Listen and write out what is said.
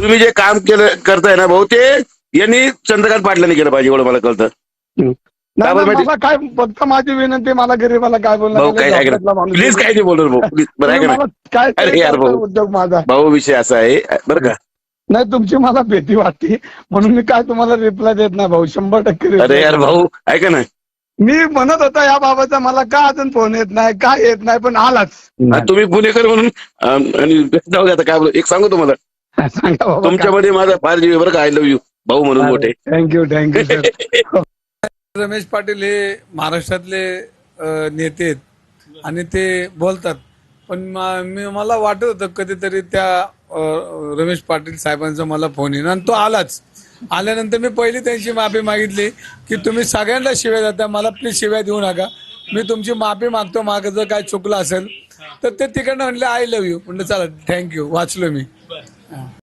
तुम्ही जे काम केलं करताय ना भाऊ ते यांनी चंद्रकांत पाटलांनी केलं पाहिजे एवढं मला कळतं. नाही, मला काय फक्त माझी विनंती मला गरीबाला काय भाऊ ऐका ना. प्लीज काय नाही बोलणार भाऊ प्लीज बरं ऐका ना. काय अरे यार भाऊ. उद्योग माझा भाऊ विषय असा आहे बरं का? नाही तुमची मला भीती वाटते म्हणून मी काय तुम्हाला रिप्लाय देत नाही भाऊ शंभर टक्के reply अरे यार देत भाऊ ऐका ना. नाही. मी म्हणत होता या बाबाचा मला का अजून फोन येत नाही काय येत नाही पण आलाच. हा, तुम्ही पुणेकर म्हणून आणि जाऊ आता काय बोलू. एक सांगू तुम्हाला. तुमच्यामध्ये माझा फार जीव आहे बरं का. आय लव्ह यू भाऊ म्हणून मोठे. Thank you thank you sir Ramesh Patil हे महाराष्ट्रातले नेते आहेत आणि ते बोलतात. पण मा- मला वाटत होतं कधीतरी त्या रमेश पाटील साहेबांचा मला फोन येईल. आणि तो आलाच. आल्यानंतर मी पहिली त्यांची माफी मागितली की तुम्ही सगळ्यांना शिव्या देता. मला प्लीज शिव्या देऊ नका. मी तुमची माफी मागतो. मागं जर काय चुकलं असेल तर ते तिकडनं म्हणले आय लव्ह यू म्हणलं चला थँक्यू वाचलो मी. Oh.